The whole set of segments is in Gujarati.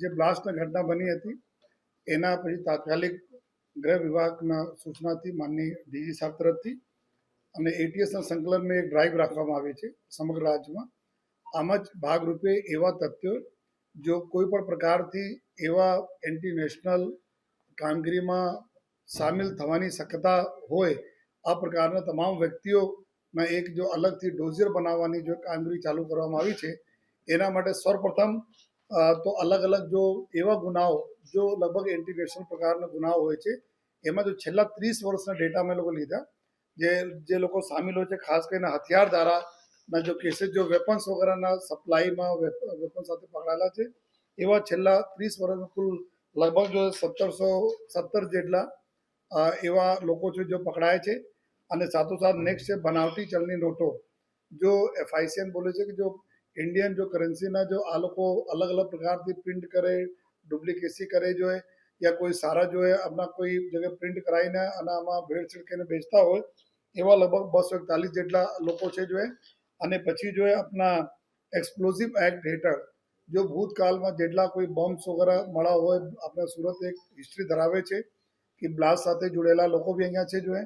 જે બ્લાસ્ટની ઘટના બની હતી એના પછી તાત્કાલિક ગૃહ વિભાગના સૂચનાથી માનની ડીજી સાહેબ તરફથી અને એટીએસના સંકલનમાં એક ડ્રાઈવ રાખવામાં આવી છે સમગ્ર રાજ્યમાં. આમ જ ભાગરૂપે એવા તથ્યો જો કોઈ પણ પ્રકારથી એવા એન્ટી નેશનલ કામગીરીમાં સામેલ થવાની શક્યતા હોય આ પ્રકારના તમામ વ્યક્તિઓના એક જો અલગથી ડોઝિયર બનાવવાની જો કામગીરી ચાલુ કરવામાં આવી છે એના માટે સર્વપ્રથમ અ, તો અલગ અલગ જો એવા ગુનાઓ, જો લગભગ એન્ટી પ્રકારના ગુનાઓ હોય છે, એમાં જો છેલ્લા ત્રીસ વર્ષના ડેટા અમે લોકો લીધા, જે જે લોકો સામેલ હોય છે, ખાસ કરીને હથિયાર ધારાના જો કેસીસ જો વેપન્સ વગેરેના સપ્લાયમાં વેપન સાથે પકડાયેલા છે, એવા છેલ્લા ત્રીસ વર્ષમાં કુલ લગભગ સત્તરસો સત્તર જેટલા એવા લોકો છે જો પકડાય છે. અને સાથોસાથ નેક્સ્ટ છે બનાવટી ચલણી નોટો, જો એફઆઈસીએન બોલે છે કે જો ઇન્ડિયન જો કરન્સીના જો આ લોકો અલગ અલગ પ્રકારથી પ્રિન્ટ કરે ડુપ્લિકેસી કરે જો એ યા કોઈ સારા જો એ આપણા કોઈ જગ્યાએ પ્રિન્ટ કરાવીને અને આમાં ભેળસેળ કરીને બેચતા હોય એવા લગભગ બસો એકતાલીસ જેટલા લોકો છે જો એ અને પછી જો એ આપણા એક્સપ્લોઝિવ એક્ટ હેઠળ જો ભૂતકાળમાં જેટલા કોઈ બોમ્બ્સ વગેરે મળ્યા હોય આપણે સુરત એક હિસ્ટ્રી ધરાવે છે કે બ્લાસ્ટ સાથે જોડેલા લોકો બી અહીંયા છે જો એ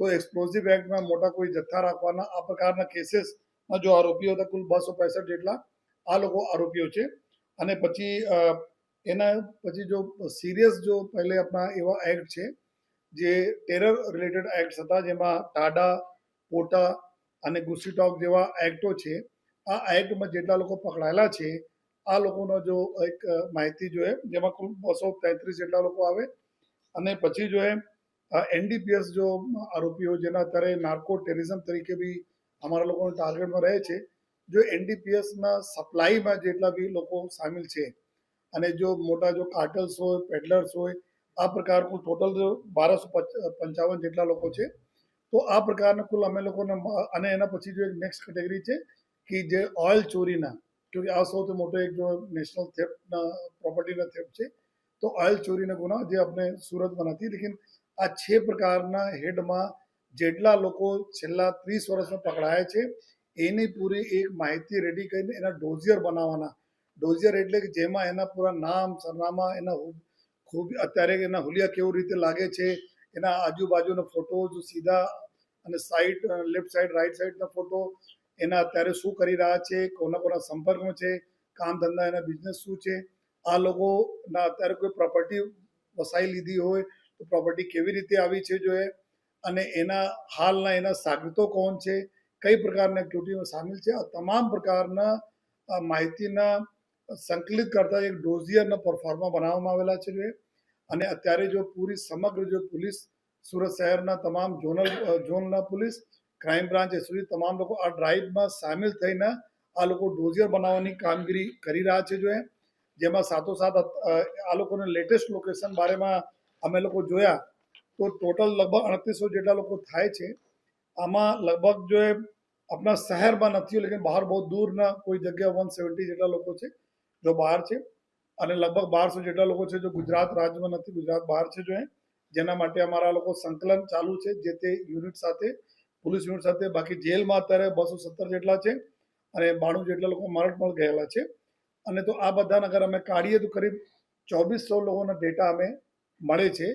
તો એક્સપ્લોઝિવ એક્ટમાં મોટા કોઈ જથ્થા રાખવાના આ પ્રકારના કેસીસમાં જો આરોપીઓ હતા, કુલ બસો પૈસઠ જેટલા આ લોકો આરોપીઓ છે. અને પછી એના પછી જો સિરિયસ જો પહેલે આપણા એવા એક્ટ છે, જે ટેરર રિલેટેડ એક્ટ હતા, જેમાં ટાડા, પોટા અને ગુસ્સીટોક જેવા એક્ટો છે, આ એક્ટમાં જેટલા લોકો પકડાયેલા છે, આ લોકોનો જો એક માહિતી જોઈએ જેમાં કુલ બસો તેત્રીસ જેટલા લોકો આવે. અને પછી જો એનડીપીએસ જો આરોપીઓ જેના અત્યારે નાર્કો ટેરરિઝમ તરીકે બી અમારા લોકોના ટાર્ગેટમાં રહે છે. જો એનડીપીએસના સપ્લાયમાં જેટલા બી લોકો સામેલ છે અને જો મોટા જો કાર્ટલ્સ હોય પેડલર્સ હોય, આ પ્રકારનું ટોટલ જો બારસો પંચાવન જેટલા લોકો છે. તો આ પ્રકારના કુલ અમે લોકોને અને એના પછી જો એક નેક્સ્ટ કેટેગરી છે કે જે ઓઇલ ચોરીના કે આ સૌથી મોટો એક જો નેશનલ થેફ્ટના પ્રોપર્ટીના થેફ્ટ છે, તો ઓઇલ ચોરીના ગુના જે આપણે સુરતમાં નથી. લેકિન આ છ પ્રકારના હેડમાં જેટલા લોકો છેલ્લા ત્રીસ વર્ષમાં પકડાયા છે, એની પૂરી એક માહિતી રેડી કરીને એના ડોઝિયર બનાવવાના. ડોઝિયર એટલે કે જેમાં એના પૂરા નામ, સરનામા, એના ખૂબ, અત્યારે એના હુલિયા કેવું રીતે લાગે છે, એના આજુબાજુના ફોટો જો સીધા અને સાઈડ લેફ્ટ સાઈડ રાઈટ સાઈડના ફોટો, એના અત્યારે શું કરી રહ્યા છે, કોના કોના સંપર્કમાં છે, કામ ધંધા એના બિઝનેસ શું છે, આ લોકોના અત્યારે કોઈ પ્રોપર્ટી વસાઈ લીધી હોય, તો પ્રોપર્ટી કેવી રીતે આવી છે જો એ અને એના હાલના એના સાગરીતો કોણ છે? કઈ પ્રકારના એક્ટિવિટીમાં સામેલ છે? આ તમામ પ્રકારના માહિતીના સંકલિત કરતા એક ડોઝિયરના પરફોર્મા બનાવવામાં આવેલા છે અને અત્યારે જો પૂરી સમગ્ર જો પોલીસ, સુરત શહેરના તમામ ઝોનલ ઝોનના પોલીસ, ક્રાઇમ બ્રાન્ચ એસઓજી તમામ લોકો આ ડ્રાઈવમાં સામેલ થઈને આ લોકો ડોઝિયર બનાવવાની કામગીરી કરી રહ્યા છે જો જેમાં સાથોસાથ આ લોકોને લેટેસ્ટ લોકેશન બારેમાં અમે લોકો જોયા. તો ટોટલ લગભગ અડતીસો જેટલા લોકો થાય છે. આમાં લગભગ જો એ આપણા શહેરમાં નથી લેકિન બહાર બહુ દૂરના કોઈ જગ્યા વન સેવન્ટી જેટલા લોકો છે, જો બહાર છે. અને લગભગ બારસો જેટલા લોકો છે જો ગુજરાત રાજ્યમાં નથી, ગુજરાત બહાર છે જો એ. જેના માટે અમારા લોકો સંકલન ચાલુ છે, જે તે યુનિટ સાથે પોલીસ યુનિટ સાથે, બાકી જેલમાં અત્યારે બસો સત્તર જેટલા છે અને બાણું જેટલા લોકો મરણમાં ગયેલા છે. અને તો આ બધાને અગર અમે કાઢીએ તો કરીબ ચોવીસો લોકોના ડેટા અમે મળે છે.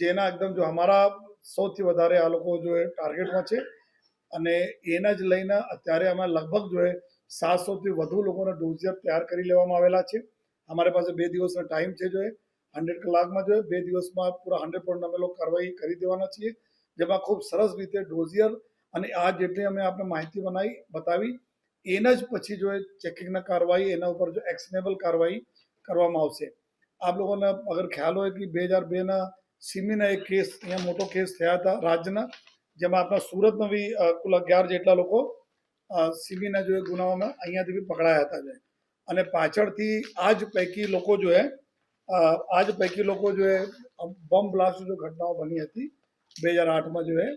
જેના એકદમ જો અમારા સૌથી વધારે આ લોકો જો ટાર્ગેટમાં છે. અને એના જ લઈને અત્યારે અમે લગભગ જો એ સાતસોથી વધુ લોકોના ડોઝિયર તૈયાર કરી લેવામાં આવેલા છે. અમારી પાસે બે દિવસનો ટાઈમ છે જો એ. હંડ્રેડ કલાકમાં જો બે દિવસમાં પૂરા હંડ્રેડ પોઈન્ટ અમે લોકો કાર્યવાહી કરી દેવાના છીએ. જેમાં ખૂબ સરસ રીતે ડોઝિયર અને આ જેટલી અમે આપણે માહિતી બનાવી, બતાવી, એના જ પછી જો એ ચેકિંગના કાર્યવાહી, એના ઉપર જો એક્શનેબલ કાર્યવાહી કરવામાં આવશે. આપ લોકોને અગર ખ્યાલ હોય કે બે હજાર બેના સિમીના એક કેસ અહીંયા મોટો કેસ થયા હતા રાજ્યના જેમાં આપણા સુરતમાં બી કુલ અગિયાર જેટલા લોકો સિમીના જો ગુનાઓમાં અહીંયાથી બી પકડાયા હતા જો. અને પાછળથી આ જ પૈકી લોકો જો એ આ જ પૈકી લોકો જો એ બોમ્બ બ્લાસ્ટ જો ઘટનાઓ બની હતી, બે હજાર આઠમાં જો એ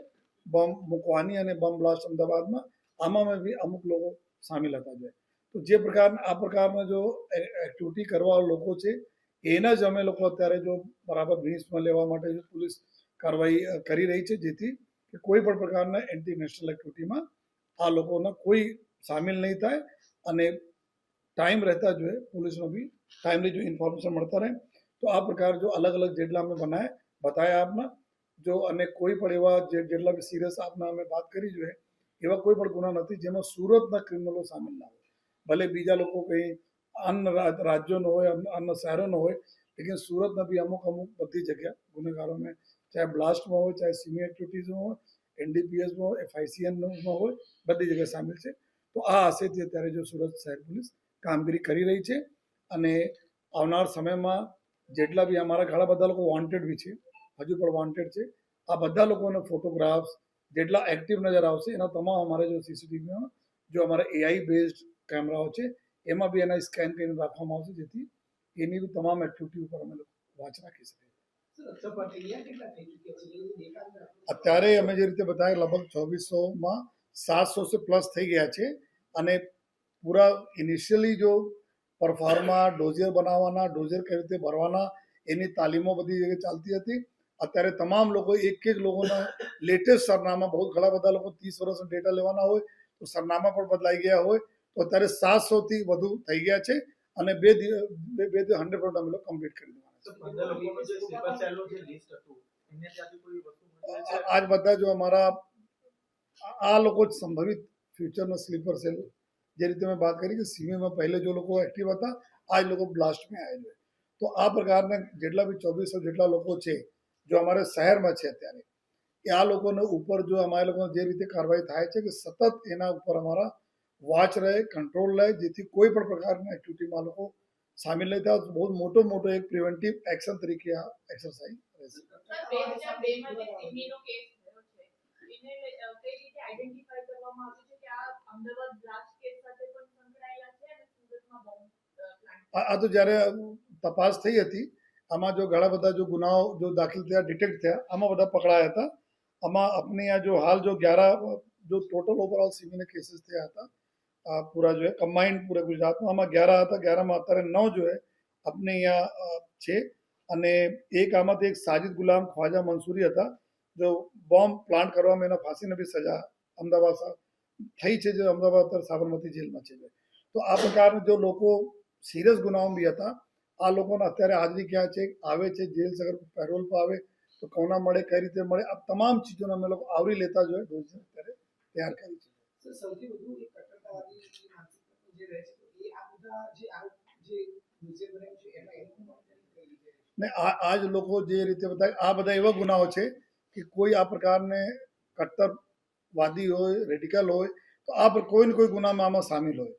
બોમ્બ મૂકવાની અને બોમ્બ બ્લાસ્ટ અમદાવાદમાં, આમાં બી અમુક લોકો સામેલ હતા જો. તો જે પ્રકારના આ પ્રકારના જો એક્ટિવિટી કરવા લોકો છે એના જ અમે લોકો અત્યારે જો બરાબર ગ્રીસમાં લેવા માટે પોલીસ કાર્યવાહી કરી રહી છે, જેથી કે કોઈ પણ પ્રકારના એન્ટી નેશનલ એક્ટિવિટીમાં આ લોકોના કોઈ સામેલ નહીં થાય અને ટાઈમ રહેતા જોઈએ પોલીસનો બી ટાઈમલી જો ઇન્ફોર્મેશન મળતા રહે, તો આ પ્રકાર જો અલગ અલગ જેટલા અમે બનાય બતાવ્યા આપના, જો અને કોઈ પણ એવા જેટલા બી સિરિયસ આપના અમે વાત કરી જોઈએ એવા કોઈ પણ ગુના નથી જેમાં સુરતના ક્રિમિનલો સામેલ ના હોય. ભલે બીજા લોકો કંઈ અન્ય રાજ્યોનો હોય અન્ય- શહેરોનો હોય, લેકિન સુરતના બી અમુક અમુક બધી જગ્યા ગુનેગારોને, ચાહે બ્લાસ્ટમાં હોય, ચાહે સિમી એક્ટિવિટીઝમાં હોય, એનડીપીએસમાં હોય એફઆઈસીએનમાં હોય, બધી જગ્યાએ સામેલ છે. તો આ આશયથી અત્યારે જો સુરત શહેર પોલીસ કામગીરી કરી રહી છે અને આવનાર સમયમાં જેટલા બી અમારા ઘણા બધા લોકો વોન્ટેડ બી છે, હજુ પણ વોન્ટેડ છે, આ બધા લોકોને ફોટોગ્રાફ્સ જેટલા એક્ટિવ નજર આવશે, એના તમામ અમારે જો સીસીટીવીમાં જો અમારા એઆઈ બેઝડ કેમેરાઓ છે એમાં બી એના સ્કેન કરીને રાખવામાં આવશે જેથી એની તમામ એક્ટિવિટી ઉપર અમે લોકો વાંચ રાખી શકીએ. અત્યારે અમે જે રીતે બતાવ્યા લગભગ ચોવીસોમાં સાતસો સે પ્લસ થઈ ગયા છે. અને પૂરા ઇનિશિયલી જો પરફોર્મા ડોઝર બનાવવાના ડોઝર કઈ રીતે ભરવાના એની તાલીમો બધી જગ્યાએ ચાલતી હતી. અત્યારે તમામ લોકો એક એક લોકોના લેટેસ્ટ સરનામા બહુ ઘણા બધા લોકો ત્રીસ વર્ષનો ડેટા લેવાના હોય તો સરનામા પણ બદલાઈ ગયા હોય. તો અત્યારે સાતસોથી વધુ થઈ ગયા છે અને બે દિવસ બે બે હંડ્રેડ પર્સન્ટ અમે લોકો કમ્પ્લીટ કરી દેવાના છે. છે આજ બધા જો અમારા આ- લોકો જ સંભવિત ફ્યુચરનો સ્લીપર સેલ જે રીતે મેં વાત કરી કે સીમેમાં પહેલે જો લોકો એક્ટિવ હતા આજ લોકો બ્લાસ્ટમાં આવેલો તો આ પ્રકારના જેટલા બી ચોવીસો જેટલા લોકો છે જો અમારે શહેરમાં છે અત્યારે એ આ લોકોને ઉપર જો અમારા લોકો જે રીતે કાર્યવાહી થાય છે કે સતત એના ઉપર અમારા વોચ રહે કંટ્રોલ રહે જેથી કોઈ પણ પ્રકારના એક્ટિવિટીમાં લોકો સામેલ નહીં થાય તો બહુ મોટો મોટો એક પ્રિવેન્ટિવ એક્શન તરીકે આ એક્સરસાઇઝ રહેશે સર, બે હજાર બેમાં જે સિમીનો કેસ થયો છે, એને લઈ- અ, કઈ રીતે આઈડેન્ટિફાઈ કરવામાં આવ્યું છે કે આ અમદાવાદ બ્લાસ્ટ કેસ સાથે પણ સંકળાયેલા છે અને સુરતમાં બોમ્બ પ્લાન્ટ આ આ તો જ્યારે તપાસ થઈ હતી આમાં જો ઘણા બધા જો ગુનાઓ જો દાખલ થયા ડિટેક્ટ થયા આમાં બધા પકડાયા હતા આમાં अपने यहाँ जो हाल जो ग्यारह जो टोटल ओवरऑल સિવિલ કેસીસ થયા હતા આ પૂરા જો કમ્બાઇન્ડ પૂરા ગુજરાતમાં આમાં ગ્યારહ હતા ગ્યારહમાં અત્યારે નવ જો હે अपने यहाँ અ, છે અને એક આમાંથી એક સાજિદ ગુલામ ખ્વાજા મંસૂરી હતા જો બોમ્બ પ્લાન્ટ કરવામાં એના ફાંસીને બી સજા અમદાવાદ સા- થઈ છે જે અમદાવાદ અત્યારે સાબરમતી જેલમાં છે તો આ પ્રકારના જો લોકો સિરિયસ ગુનાઓ બી હતા આ લોકોને અત્યારે હાજરી ક્યાં છે આવે છે જેલ સે અગર પેરોલ પર આવે તો કોના મળે કઈ રીતે મળે આ તમામ ચીજોને અમે લોકો આવરી લેતા જોઈએ ડોઝ અત્યારે તૈયાર કરી છે સર, સૌથી વધુ ને આ જ લોકો જે રીતે બધા આ બધા એવા ગુનાઓ છે કે કોઈ આ પ્રકારને કટ્ટરવાદી હોય રેડિકલ હોય, તો આ કોઈ ને કોઈ ગુનામાં આમાં સામેલ હોય.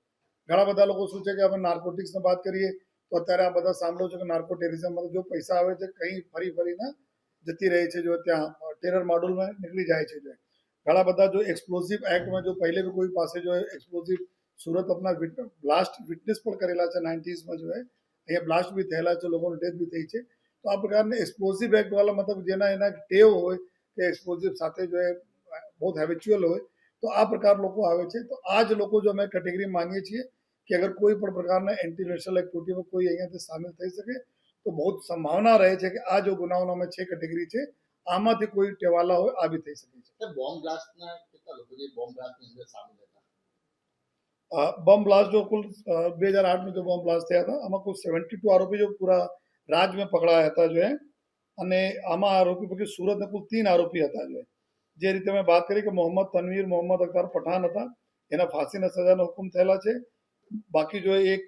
ઘણા બધા લોકો શું છે કે આપણે નાર્કોટિક્સની વાત કરીએ, તો અત્યારે આ બધા સાંભળો છો કે નાર્કો ટેરિઝમમાં જો પૈસા આવે છે, કંઈ ફરી ફરીને જતી રહે છે, જો ત્યાં ટેરર મોડ્યુલમાં નીકળી જાય છે, જો. ઘણા બધા જો એક્સપ્લોઝિવ એક્ટમાં જો પહેલે બી કોઈ પાસે જો એક્સપ્લોઝિવ સુરત આપના બ્લાસ્ટ વિટનેસ પણ કરેલા છે નાઇન્ટીઝમાં જો અહીંયા બ્લાસ્ટ બી થયેલા છે, લોકોની ડેથ બી થઈ છે. તો આ પ્રકારના એક્સપ્લોઝિવ એક્ટવાળા મતલબ જેના એના ટેવ હોય કે એક્સપ્લોઝિવ સાથે જો એ બહુ હેબિચ્યુઅલ હોય, તો આ પ્રકાર લોકો આવે છે. તો આ જ લોકો જો અમે કેટેગરી માનીએ છીએ કે અગર કોઈ પણ પ્રકારના એન્ટી નેશનલ એક્ટિવિટીમાં કોઈ અહીંયાથી સામેલ થઈ શકે, તો બહુ સંભાવના રહે છે કે આ જો ગુનાઓનો અમે છે કેટેગરી છે આમાંથી કોઈ ટેવાલા હોય આવી થઈ શકે છે. બોમ્બ બ્લાસ્ટના કેટલા લોકો જે બોમ્બ બ્લાસ્ટની અંદર સામેલ હતા? બ્લાસ્ટ જો કુલ બે હજાર આઠમાં જો બોમ્બ બ્લાસ્ટ થયા હતા આમાં કુલ સેવન્ટી ટુ આરોપી જો પૂરા રાજ્યમાં પકડાયા હતા જો અને આમાં આરોપી પૈકી સુરતના કુલ તીન આરોપી હતા જો જે રીતે મેં વાત કરી કે મોહમ્મદ તનવીર મોહમ્મદ અખ્તર પઠાન હતા એના ફાંસીના સજાનો હુકમ થયેલા છે. બાકી જો એક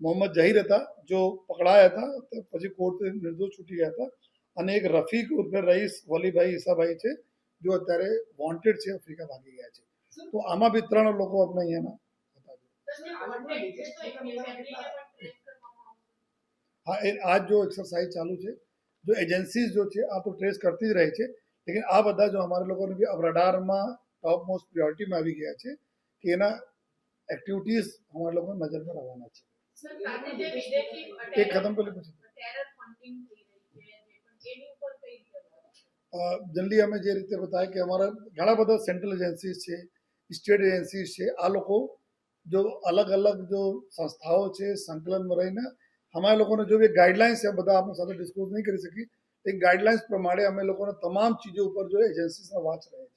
મોહમ્મદ જહીર હતા જો પકડાયા હતા પછી કોર્ટ નિર્દોષ છૂટી ગયા હતા. અને એક રફીક ઉર્ફે રઈસ વલીભાઈ ઈસાભાઈ છે જો અત્યારે વોન્ટેડ છે આફ્રિકા ભાગી ગયા છે તો આમાં બી ત્રણ લોકો આપણે અહીંયાના હતા સર, જે wanted છે તો એમની family ને પણ trace કરવામાં આવશે. હા એ આ જો એક્સરસાઇઝ ચાલુ છે જો એજન્સીઝ જો છે આ તો ટ્રેસ કરતી જ રહે છે લેકિન આ બધા જો અમારા લોકોને બી અબ રડારમાં ટોપ મોસ્ટ પ્રિયોરિટીમાં આવી ગયા છે કે એના એક્ટિવિટીઝ અમારા લોકો નજરમાં આવવાના છે સર, સાથે જે વિદેશી એ ખતમ કરી પછી ટેરર ફંડિંગ થઈ રહી છે જે પણ એની ઉપર કઈ રીતે વાત? જલ્દી અમે જે રીતે બતાવ્યા કે અમારા ઘણા બધા સેન્ટ્રલ એજન્સીઝ છે સ્ટેટ એજન્સીઝ છે, આ લોકો જો અલગ અલગ જો સંસ્થાઓ છે, સંકલનમાં રહીને અમારા લોકોને જો બી ગાઈડલાઇન્સ છે, બધા આપણે સાથે ડિસ્કસ નહીં કરી શકીએ, એ ગાઈડલાઇન્સ પ્રમાણે અમે લોકોને તમામ ચીજો ઉપર જો એજન્સીસના વાંચ રહે